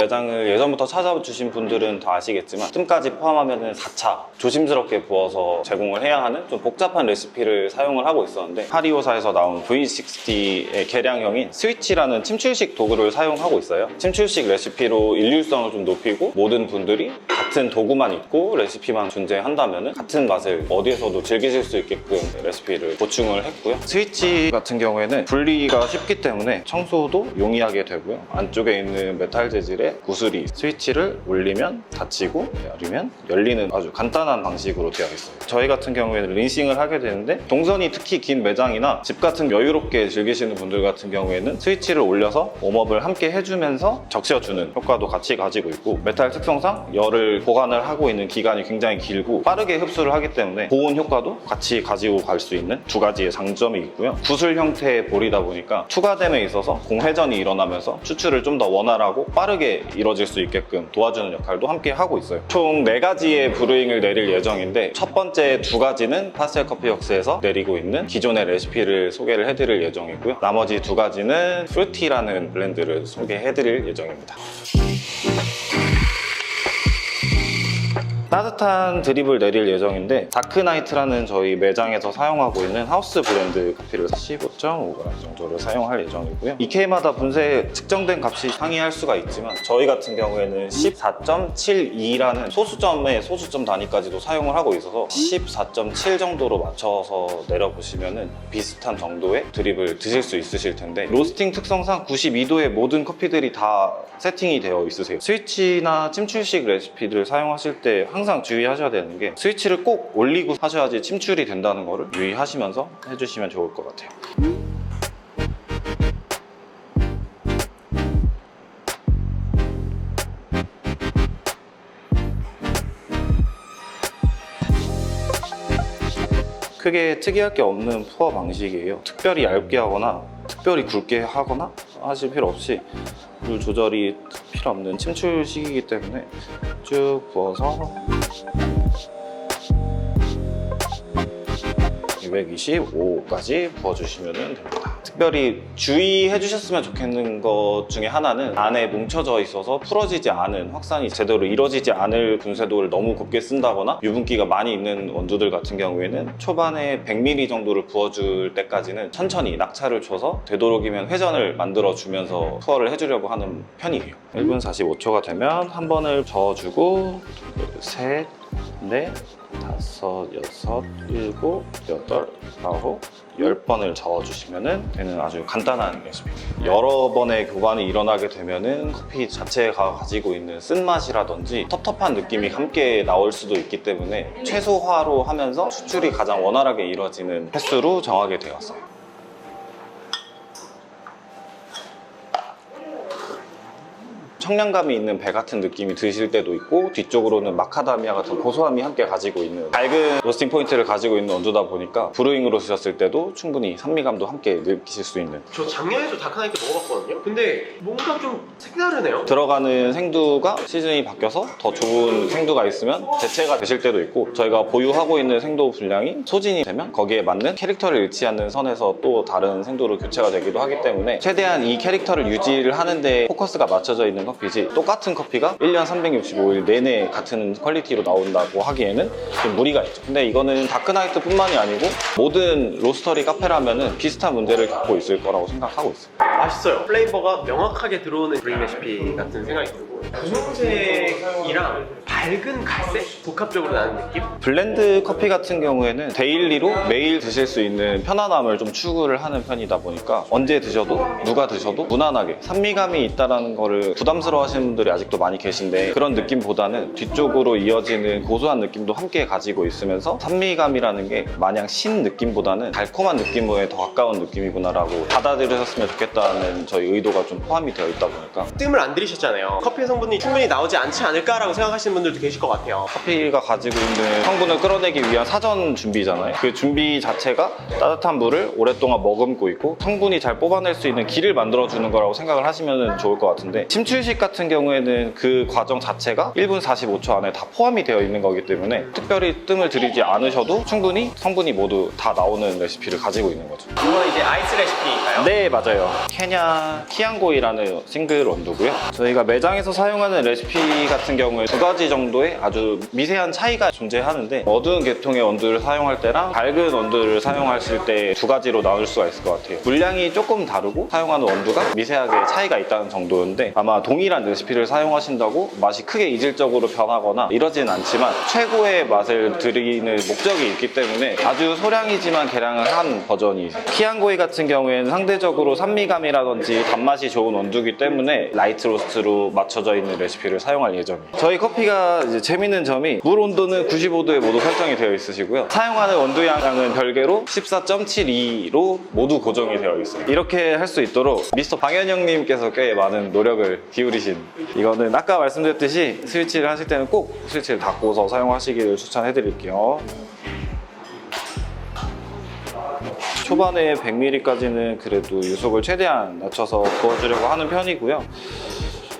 매장을 예전부터 찾아주신 분들은 다 아시겠지만 뜸까지 포함하면 4차 조심스럽게 부어서 제공을 해야 하는 좀 복잡한 레시피를 사용을 하고 있었는데 하리오사에서 나온 V60의 개량형인 스위치라는 침출식 도구를 사용하고 있어요. 침출식 레시피로 일률성을 좀 높이고 모든 분들이 같은 도구만 있고 레시피만 존재한다면 같은 맛을 어디에서도 즐기실 수 있게끔 레시피를 보충을 했고요. 스위치 같은 경우에는 분리가 쉽기 때문에 청소도 용이하게 되고요. 안쪽에 있는 메탈 재질의 구슬이 스위치를 올리면 닫히고 열리면 열리는 아주 간단한 방식으로 되어 있어요. 저희 같은 경우에는 린싱을 하게 되는데 동선이 특히 긴 매장이나 집 같은 여유롭게 즐기시는 분들 같은 경우에는 스위치를 올려서 웜업을 함께 해주면서 적셔주는 효과도 같이 가지고 있고 메탈 특성상 열을 보관을 하고 있는 기간이 굉장히 길고 빠르게 흡수를 하기 때문에 보온 효과도 같이 가지고 갈 수 있는 두 가지의 장점이 있고요. 구슬 형태의 볼이다 보니까 투과됨에 있어서 공회전이 일어나면서 추출을 좀 더 원활하고 빠르게 이루어질 수 있게끔 도와주는 역할도 함께 하고 있어요. 총네 가지의 브루잉을 내릴 예정인데 첫 번째 두 가지는 파스텔 커피 웍스에서 내리고 있는 기존의 레시피를 소개를 해드릴 예정이고요. 나머지 두 가지는 프루티라는 블렌드를 소개해드릴 예정입니다. 따뜻한 드립을 내릴 예정인데 다크나이트라는 저희 매장에서 사용하고 있는 하우스 브랜드 커피를 15.5g 정도를 사용할 예정이고요. EK마다 분쇄 측정된 값이 상이할 수가 있지만 저희 같은 경우에는 14.72라는 소수점의 소수점 단위까지도 사용을 하고 있어서 14.7 정도로 맞춰서 내려보시면 비슷한 정도의 드립을 드실 수 있으실 텐데 로스팅 특성상 92도의 모든 커피들이 다 세팅이 되어 있으세요. 스위치나 침출식 레시피들을 사용하실 때 항상 주의하셔야 되는 게 스위치를 꼭 올리고 하셔야지 침출이 된다는 거를 유의하시면서 해주시면 좋을 것 같아요. 크게 특이할 게 없는 포화 방식이에요. 특별히 얇게 하거나 특별히 굵게 하거나 하실 필요 없이 물 조절이 필요 없는 침출식이기 때문에 쭉 부어서 225까지 부어주시면 됩니다. 특별히 주의해 주셨으면 좋겠는 것 중에 하나는 안에 뭉쳐져 있어서 풀어지지 않은 확산이 제대로 이루어지지 않을 분쇄도를 너무 곱게 쓴다거나 유분기가 많이 있는 원두들 같은 경우에는 초반에 100ml 정도를 부어줄 때까지는 천천히 낙차를 줘서 되도록이면 회전을 만들어 주면서 투어를 해주려고 하는 편이에요. 1분 45초가 되면 한 번을 저어주고 둘, 셋, 넷, 다섯, 여섯, 일곱, 여덟, 아홉, 열 번을 저어주시면 되는 아주 간단한 레시피입니다. 여러 번의 교반이 일어나게 되면은 커피 자체가 가지고 있는 쓴맛이라든지 텁텁한 느낌이 함께 나올 수도 있기 때문에 최소화로 하면서 추출이 가장 원활하게 이루어지는 횟수로 정하게 되었어요. 청량감이 있는 배 같은 느낌이 드실 때도 있고 뒤쪽으로는 마카다미아 같은 고소함이 함께 가지고 있는 밝은 로스팅 포인트를 가지고 있는 원두다 보니까 브루잉으로 드셨을 때도 충분히 산미감도 함께 느끼실 수 있는 저 작년에도 다크나이트 먹어봤거든요. 근데 뭔가 좀 색다르네요. 들어가는 생두가 시즌이 바뀌어서 더 좋은 생두가 있으면 대체가 되실 때도 있고 저희가 보유하고 있는 생두 분량이 소진이 되면 거기에 맞는 캐릭터를 잃지 않는 선에서 또 다른 생두로 교체가 되기도 하기 때문에 최대한 이 캐릭터를 유지를 하는데 포커스가 맞춰져 있는 커피지? 똑같은 커피가 1년 365일 내내 같은 퀄리티로 나온다고 하기에는 좀 무리가 있죠. 근데 이거는 다크나이트 뿐만이 아니고 모든 로스터리 카페라면은 비슷한 문제를 겪고 있을 거라고 생각하고 있어요 맛있어요. 플레이버가 명확하게 들어오는 브링 레시피 같은 생각이 들고 분홍색이랑 밝은 갈색 복합적으로 나는 느낌? 블렌드 커피 같은 경우에는 데일리로 매일 드실 수 있는 편안함을 좀 추구를 하는 편이다 보니까 언제 드셔도 누가 드셔도 무난하게 산미감이 있다는 거를 부담스러워 하시는 분들이 아직도 많이 계신데 그런 느낌보다는 뒤쪽으로 이어지는 고소한 느낌도 함께 가지고 있으면서 산미감이라는 게 마냥 신 느낌보다는 달콤한 느낌에 더 가까운 느낌이구나라고 받아들이셨으면 좋겠다 는 저희 의도가 좀 포함이 되어 있다 보니까 뜸을 안 들이셨잖아요. 커피 성분이 충분히 나오지 않지 않을까라고 생각하시는 분들도 계실 것 같아요. 커피가 가지고 있는 성분을 끌어내기 위한 사전 준비잖아요. 그 준비 자체가 따뜻한 물을 오랫동안 머금고 있고 성분이 잘 뽑아낼 수 있는 길을 만들어주는 거라고 생각을 하시면 좋을 것 같은데 침출식 같은 경우에는 그 과정 자체가 1분 45초 안에 다 포함이 되어 있는 거기 때문에 특별히 뜸을 들이지 않으셔도 충분히 성분이 모두 다 나오는 레시피를 가지고 있는 거죠. 이건 이제 아이스 레시피인가요? 네, 맞아요. 케냐 키앙고이라는 싱글 원두고요. 저희가 매장에서 사용하는 레시피 같은 경우에 두 가지 정도의 아주 미세한 차이가 존재하는데 어두운 계통의 원두를 사용할 때랑 밝은 원두를 사용하실 때두 가지로 나눌 수가 있을 것 같아요. 물량이 조금 다르고 사용하는 원두가 미세하게 차이가 있다는 정도인데 아마 동일한 레시피를 사용하신다고 맛이 크게 이질적으로 변하거나 이러진 않지만 최고의 맛을 드리는 목적이 있기 때문에 아주 소량이지만 개량을 한 버전이 키앙고이 같은 경우에는 상대적으로 산미감이 라든지 단맛이 좋은 원두기 때문에 라이트 로스트로 맞춰져 있는 레시피를 사용할 예정이에요. 저희 커피가 이제 재밌는 점이 물 온도는 95도에 모두 설정이 되어 있으시고요. 사용하는 원두 양은 별개로 14.72로 모두 고정이 되어 있어요. 이렇게 할 수 있도록 미스터 방현영님께서 꽤 많은 노력을 기울이신 이거는 아까 말씀드렸듯이 스위치를 하실 때는 꼭 스위치를 닫고서 사용하시기를 추천해 드릴게요. 초반에 100ml까지는 그래도 유속을 최대한 낮춰서 구워주려고 하는 편이고요.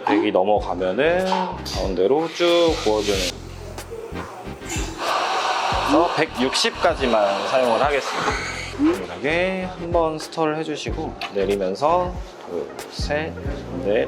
100이 넘어가면은 가운데로 쭉 구워주는 그래서 160까지만 사용을 하겠습니다. 동일하게 한 번 스터를 해주시고 내리면서 둘, 셋, 넷,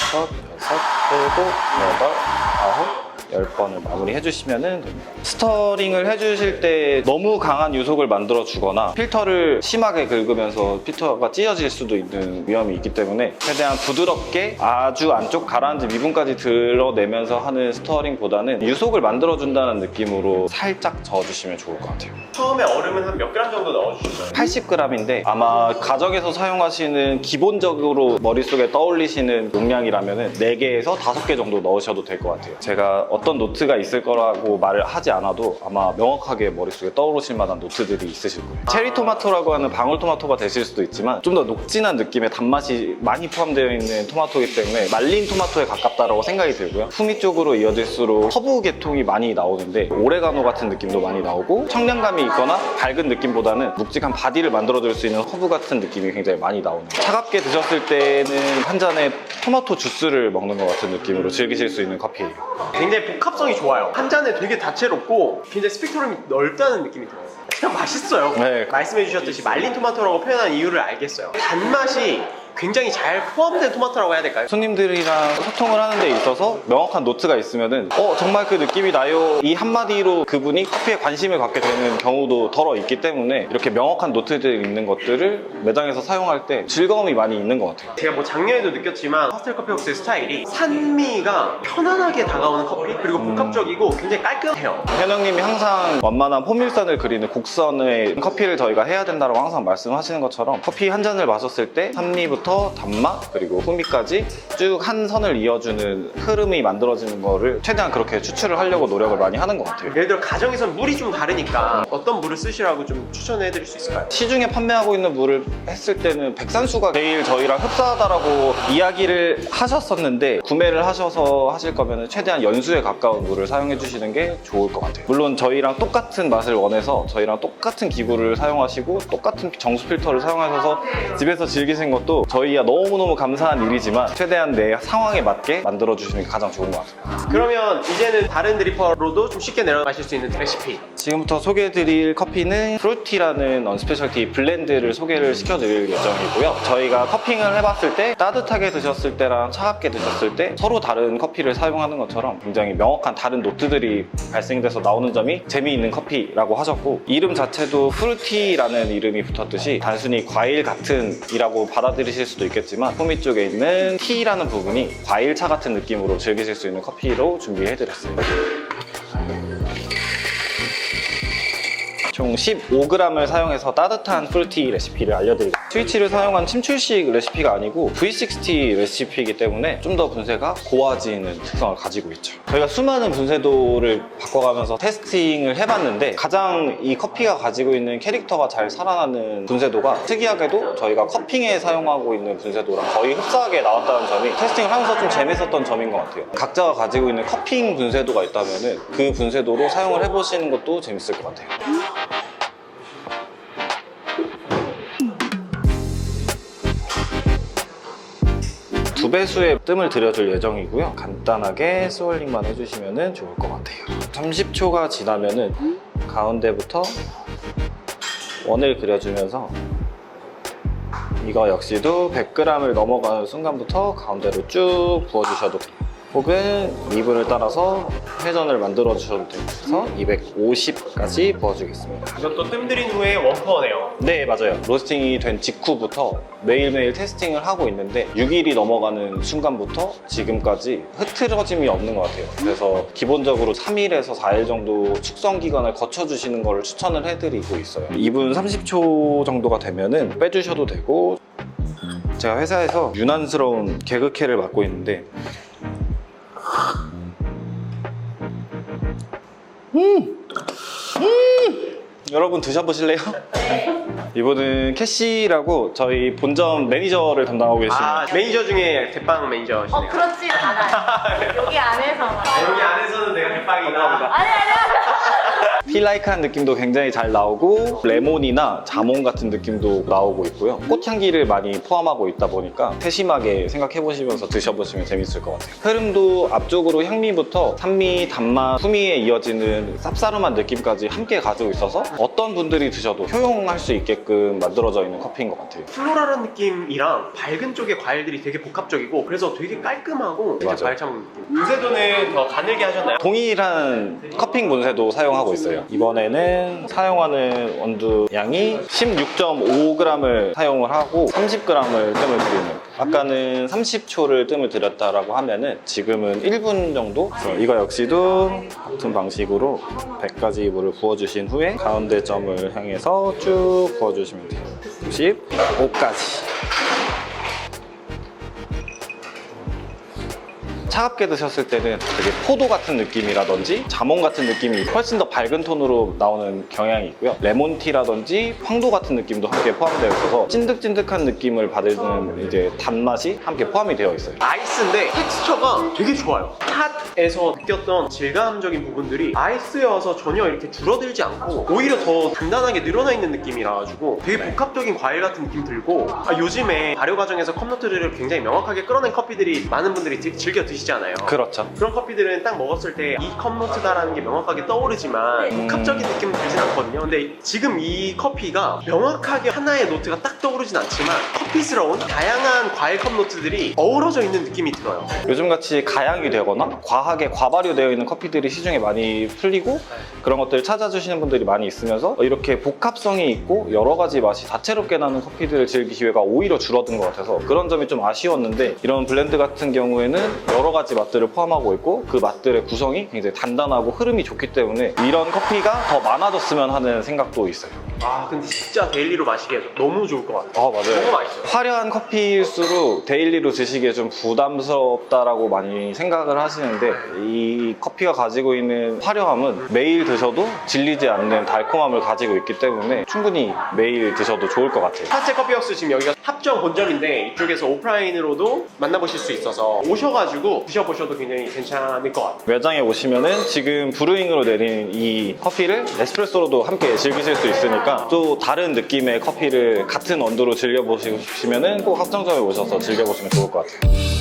다섯, 여섯, 일곱, 여덟, 아홉, 열 번을 마무리 해 주시면 됩니다. 스터링을 해주실 때 너무 강한 유속을 만들어 주거나 필터를 심하게 긁으면서 필터가 찢어질 수도 있는 위험이 있기 때문에 최대한 부드럽게 아주 안쪽 가라앉은 미분까지 드러내면서 하는 스터링보다는 유속을 만들어 준다는 느낌으로 살짝 저어주시면 좋을 것 같아요. 처음에 얼음은 한 몇 그램 정도 넣어주시나요? 80g인데 아마 가정에서 사용하시는 기본적으로 머릿속에 떠올리시는 용량이라면 4개에서 5개 정도 넣으셔도 될 것 같아요. 제가 어떤 노트가 있을 거라고 말을 하지 않아도 아마 명확하게 머릿속에 떠오르실 만한 노트들이 있으실 거예요. 체리 토마토라고 하는 방울토마토가 되실 수도 있지만 좀 더 녹진한 느낌의 단맛이 많이 포함되어 있는 토마토이기 때문에 말린 토마토에 가깝다고 생각이 들고요. 후미 쪽으로 이어질수록 허브 계통이 많이 나오는데 오레가노 같은 느낌도 많이 나오고 청량감이 있거나 밝은 느낌보다는 묵직한 바디를 만들어줄 수 있는 허브 같은 느낌이 굉장히 많이 나오는 차갑게 드셨을 때는 한 잔에 토마토 주스를 먹는 것 같은 느낌으로 즐기실 수 있는 커피예요. 굉장히 복합성이 좋아요. 한 잔에 되게 다채롭고 굉장히 스펙트럼이 넓다는 느낌이 들어요. 그냥 맛있어요. 네. 말씀해 주셨듯이 말린 토마토라고 표현한 이유를 알겠어요. 단맛이 굉장히 잘 포함된 토마토라고 해야 될까요? 손님들이랑 소통을 하는 데 있어서 명확한 노트가 있으면은 어 정말 그 느낌이 나요 이 한마디로 그분이 커피에 관심을 갖게 되는 경우도 덜어 있기 때문에 이렇게 명확한 노트들이 있는 것들을 매장에서 사용할 때 즐거움이 많이 있는 것 같아요 제가 뭐 작년에도 느꼈지만 파스텔 커피웍스의 스타일이 산미가 편안하게 다가오는 커피 그리고 복합적이고 굉장히 깔끔해요. 현영님이 항상 완만한 포밀선을 그리는 곡선의 커피를 저희가 해야 된다고 항상 말씀하시는 것처럼 커피 한 잔을 마셨을 때 산미부터 단맛 그리고 후미까지 쭉 한 선을 이어주는 흐름이 만들어지는 거를 최대한 그렇게 추출을 하려고 노력을 많이 하는 것 같아요 예를 들어 가정에선 물이 좀 다르니까 어떤 물을 쓰시라고 좀 추천해 드릴 수 있을까요? 시중에 판매하고 있는 물을 했을 때는 백산수가 제일 저희랑 흡사하다라고 이야기를 하셨었는데 구매를 하셔서 하실 거면 최대한 연수에 가까운 물을 사용해 주시는 게 좋을 것 같아요. 물론 저희랑 똑같은 맛을 원해서 저희랑 똑같은 기구를 사용하시고 똑같은 정수 필터를 사용하셔서 집에서 즐기시는 것도 저희야 너무너무 감사한 일이지만 최대한 내 상황에 맞게 만들어 주시는 게 가장 좋은 것 같아요. 그러면 이제는 다른 드리퍼로도 좀 쉽게 내려 마실 수 있는 레시피 지금부터 소개해드릴 커피는 프루티라는 언스페셜티 블렌드를 소개를 시켜드릴 예정이고요. 저희가 커핑을 해봤을 때 따뜻하게 드셨을 때랑 차갑게 드셨을 때 서로 다른 커피를 사용하는 것처럼 굉장히 명확한 다른 노트들이 발생돼서 나오는 점이 재미있는 커피라고 하셨고 이름 자체도 프루티라는 이름이 붙었듯이 단순히 과일 같은 이라고 받아들이실 수도 있겠지만 후미 쪽에 있는 티라는 부분이 과일차 같은 느낌으로 즐기실 수 있는 커피로 준비해드렸어요. 총 15g을 사용해서 따뜻한 프루티 레시피를 알려드리고 스위치를 사용한 침출식 레시피가 아니고 V60 레시피이기 때문에 좀 더 분쇄가 고와지는 특성을 가지고 있죠. 저희가 수많은 분쇄도를 바꿔가면서 테스팅을 해봤는데 가장 이 커피가 가지고 있는 캐릭터가 잘 살아나는 분쇄도가 특이하게도 저희가 커핑에 사용하고 있는 분쇄도랑 거의 흡사하게 나왔다는 점이 테스팅을 하면서 좀 재밌었던 점인 것 같아요. 각자가 가지고 있는 커핑 분쇄도가 있다면 그 분쇄도로 사용을 해보시는 것도 재밌을 것 같아요 배수의 뜸을 들여줄 예정이고요. 간단하게 스월링만 해주시면 좋을 것 같아요. 30초가 지나면은 가운데부터 원을 그려주면서 이거 역시도 100g을 넘어가는 순간부터 가운데로 쭉 부어주셔도 돼요. 혹은 미분을 따라서 회전을 만들어 주셔도 돼요. 그래서 250까지 부어주겠습니다. 이것도 뜸들인 후에 원퍼네요. 네, 맞아요. 로스팅이 된 직후부터 매일매일 테스팅을 하고 있는데 6일이 넘어가는 순간부터 지금까지 흐트러짐이 없는 것 같아요. 그래서 기본적으로 3일에서 4일 정도 숙성 기간을 거쳐주시는 것을 추천을 해드리고 있어요. 2분 30초 정도가 되면은 빼주셔도 되고 제가 회사에서 유난스러운 개그캐를 맡고 있는데 여러분 드셔보실래요? 이분은 캐시라고 저희 본점 매니저를 담당하고 계십니다. 아 매니저 중에 대빵 매니저시네요. 어 그렇진 않아요. 여기 안에서만. 여기 안에서는 내가 대빵이다. 아니 아니. 필라이크한 느낌도 굉장히 잘 나오고 레몬이나 자몽 같은 느낌도 나오고 있고요. 꽃향기를 많이 포함하고 있다 보니까 세심하게 생각해 보시면서 드셔보시면 재밌을 것 같아요. 흐름도 앞쪽으로 향미부터 산미, 단맛, 후미에 이어지는 쌉싸름한 느낌까지 함께 가지고 있어서 어떤 분들이 드셔도 효용할 수 있게끔 만들어져 있는 커피인 것 같아요. 플로랄한 느낌이랑 밝은 쪽의 과일들이 되게 복합적이고 그래서 되게 깔끔하고 되게 맞아요. 과일 참 느낌. 분쇄도는 더 가늘게 하셨나요? 동일한 커핑 문세도 사용하고 있어요. 이번에는 사용하는 원두 양이 16.5g을 사용을 하고 30g을 뜸을 들이는. 아까는 30초를 뜸을 들였다라고 하면은 지금은 1분 정도? 그래서 이거 역시도 같은 방식으로 100가지 물을 부어주신 후에 가운데 점을 향해서 쭉 부어주시면 돼요. 95까지. 차갑게 드셨을 때는 되게 포도 같은 느낌이라든지 자몽 같은 느낌이 훨씬 더 밝은 톤으로 나오는 경향이 있고요. 레몬티라든지 황도 같은 느낌도 함께 포함되어 있어서 찐득찐득한 느낌을 받는 이제 단맛이 함께 포함이 되어 있어요. 아이스인데 텍스처가 되게 좋아요. 핫에서 느꼈던 질감적인 부분들이 아이스여서 전혀 이렇게 줄어들지 않고 오히려 더 단단하게 늘어나 있는 느낌이라 가지고 되게 복합적인 과일 같은 느낌 들고 아, 요즘에 발효 과정에서 컵노트를 굉장히 명확하게 끌어낸 커피들이 많은 분들이 지- 즐겨 드시 잖아요. 그렇죠. 그런 커피들은 딱 먹었을 때 이 컵노트다라는 게 명확하게 떠오르지만 복합적인 느낌은 들진 않거든요. 근데 지금 이 커피가 명확하게 하나의 노트가 딱 떠오르진 않지만 커피스러운 다양한 과일 컵노트들이 어우러져 있는 느낌이 들어요. 요즘같이 가양이 되거나 과하게 과발효되어 있는 커피들이 시중에 많이 풀리고 그런 것들을 찾아주시는 분들이 많이 있으면서 이렇게 복합성이 있고 여러 가지 맛이 다채롭게 나는 커피들을 즐길 기회가 오히려 줄어든 것 같아서 그런 점이 좀 아쉬웠는데 이런 블렌드 같은 경우에는 여러 가지 맛들을 포함하고 있고 그 맛들의 구성이 굉장히 단단하고 흐름이 좋기 때문에 이런 커피가 더 많아졌으면 하는 생각도 있어요. 아 근데 진짜 데일리로 마시기에 너무 좋을 것 같아요. 아 맞아요. 너무 맛있어요. 화려한 커피일수록 데일리로 드시기에 좀 부담스럽다라고 많이 생각을 하시는데 이 커피가 가지고 있는 화려함은 매일 드셔도 질리지 않는 달콤함을 가지고 있기 때문에 충분히 매일 드셔도 좋을 것 같아요. 파스텔 커피웍스 지금 여기가 합정 본점인데 이쪽에서 오프라인으로도 만나보실 수 있어서 오셔가지고 드셔보셔도 굉장히 괜찮을 것 같아요. 매장에 오시면은 지금 브루잉으로 내린 이 커피를 에스프레소로도 함께 즐기실 수 있으니까 또 다른 느낌의 커피를 같은 온도로 즐겨보시고 싶으면은 꼭 합정점에 오셔서 즐겨보시면 좋을 것 같아요.